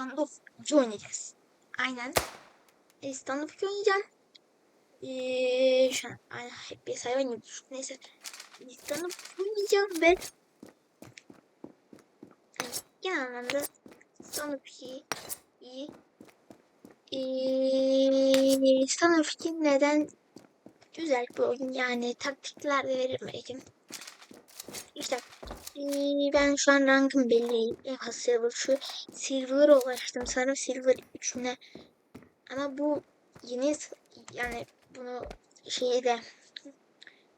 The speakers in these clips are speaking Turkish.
standoff 2 oynayacağız. Aynen. E, standoff 2 oynayacağım. Ee, şu an aynen hep bir gibi düştü. Neyse. E, standoff 2 oynayacağım ve yani genel anlamda standoff 2 iyi. Ee, standoff 2 neden güzel bir oyun yani taktikler de veririm belki. İşte ben şu an rankım belli. En az silver şu silver'a ulaştım. Sanırım silver 3'üne. Ama bu yeni yani bunu şeyde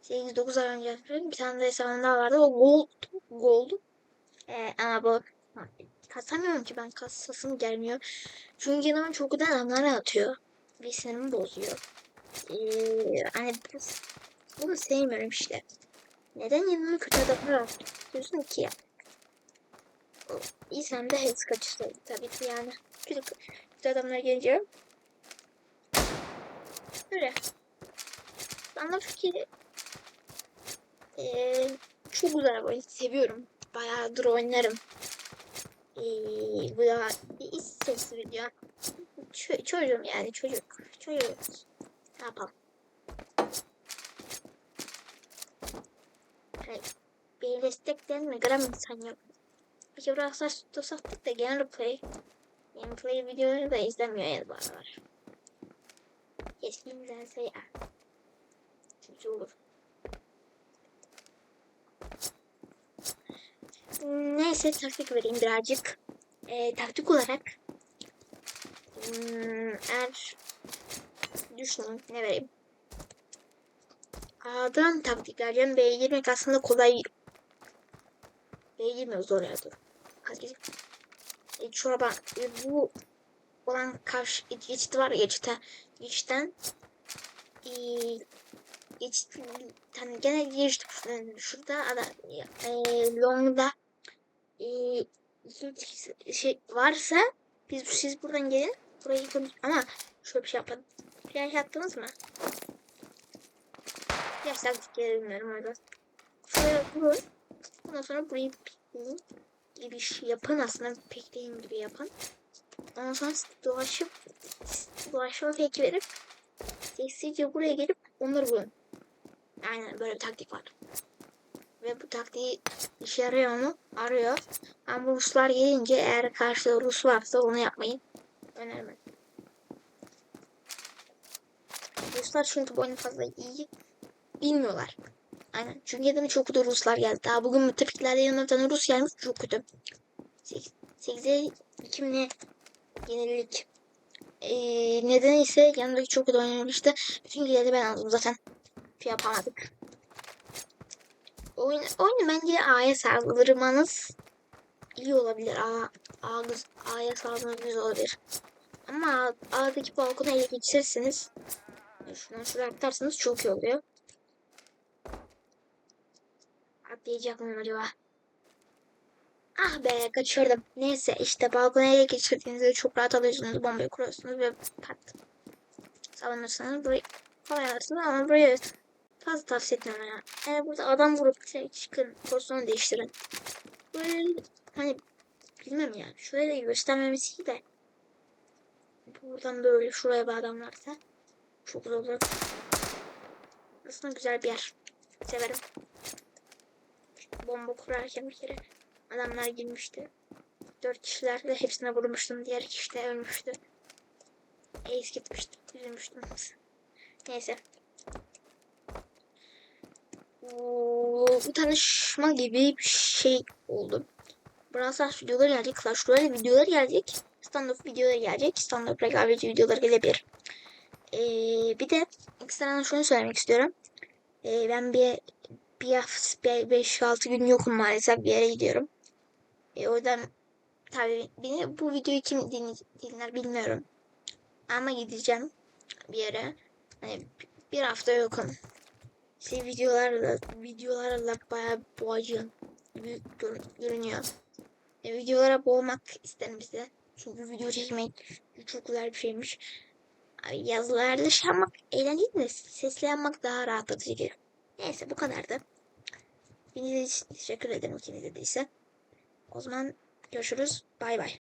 8-9 ay önce. Bir tane de hesabım daha vardı. O gold. Gold. Ee, ama bu kasamıyorum ki ben kasasım gelmiyor. Çünkü yanıma çok güzel adamlar atıyor. Ve sinirimi bozuyor. Ee, hani bu, bunu sevmiyorum işte. Neden yanıma kötü adamlar atıyorsun ki ya? Da hız kaçırdı tabii ki yani. Kötü, kötü adamlar gelince. Böyle. Bana fikri ee, çok güzel oyun. Seviyorum. Bayağıdır oynarım. Ee, bu da bir iş sesi video. Ç- çocuğum yani çocuk. Çocuk. Ne yapalım? Hani bir destekleyen mi? Gram insan yok. Bir kere biraz saç sattık da gameplay. Videoları da izlemiyor yani bu aralar. Keşke izlense ya. Kötü olur. Neyse taktik vereyim birazcık. Ee, taktik olarak hmm, eğer düşünün ne vereyim. A'dan taktik vereceğim. B'ye girmek aslında kolay. B'ye girmiyor zor ya dur. Herkes e, çorba e, bu olan karşı geçit var ya geçite geçitten e, geçit gene geçit şurada ada e, longda e, şey varsa biz siz buradan gelin burayı konuş ama şöyle bir şey yapalım. Flash attınız mı? Taktik bilmiyorum orada. Şöyle vurun. Ondan sonra burayı gibi bir şey yapın aslında pikleyin gibi yapın. Ondan sonra dolaşıp dolaşma peki verip sessizce buraya gelip onları vurun. Aynen böyle bir taktik var. Ve bu taktiği işe yarıyor mu? Arıyor. Ama Ruslar gelince eğer karşıda Rus varsa onu yapmayın. Önermem. Ruslar çünkü bu oyunu fazla iyi bilmiyorlar. Aynen. Çünkü yanıma çok da Ruslar geldi. Daha bugün müttefiklerde yanıma tane Rus gelmiş. Çok kötü. 8'e 2 mi ne? Yenilik. Ee, nedeni ise yanımdaki çok kötü oynamıştı. Bütün gilleri ben aldım zaten. Yapamadık. Oyun, oyunu bence A'ya saldırmanız iyi olabilir. A, A, A'ya saldırmanız olabilir. Ama A'daki balkonu ele geçirirseniz şuradan şuraya atarsanız çok iyi oluyor. Atlayacak mıyım acaba? Ah be kaçırdım. Neyse işte balkona ele geçirdiğinizde çok rahat alıyorsunuz. Bombayı kuruyorsunuz ve pat. Savunuyorsunuz. Burayı kolay alırsınız ama burayı fazla tavsiye etmiyorum ya. Eğer burada adam vurup şey çıkın pozisyonu değiştirin. Böyle hani bilmem ya. Şuraya da göstermemesi de. Buradan böyle şuraya bir adam varsa çok güzel olur. Aslında güzel bir yer. Severim. Bomba kurarken bir kere adamlar girmişti. Dört kişiler de hepsine vurmuştum. Diğer kişi de ölmüştü. Ace gitmişti. Üzülmüştüm. Neyse. Bu tanışma gibi bir şey oldu. Brawl Stars videoları gelecek. Clash Royale videoları gelecek. Standoff videoları gelecek. Standoff rekabetçi videoları gelebilir. Ee, bir de ekstradan şunu söylemek istiyorum. Ee, ben bir bir hafta 5-6 gün yokum maalesef bir yere gidiyorum. E, o yüzden tabii beni bu videoyu kim din, dinler bilmiyorum. Ama gideceğim bir yere. Hani bir hafta yokum. Şey videolarla videolarla bayağı boğacağım gibi gör, görünüyor. E, videolara boğmak isterim size. Çünkü video çekmek çok güzel bir şeymiş. Yazılarda şey yapmak eğlenceli de sesli yapmak daha rahatlatıcı. Neyse bu kadardı. Dinlediğiniz için teşekkür ederim kim izlediyse. O zaman görüşürüz. Bay bay.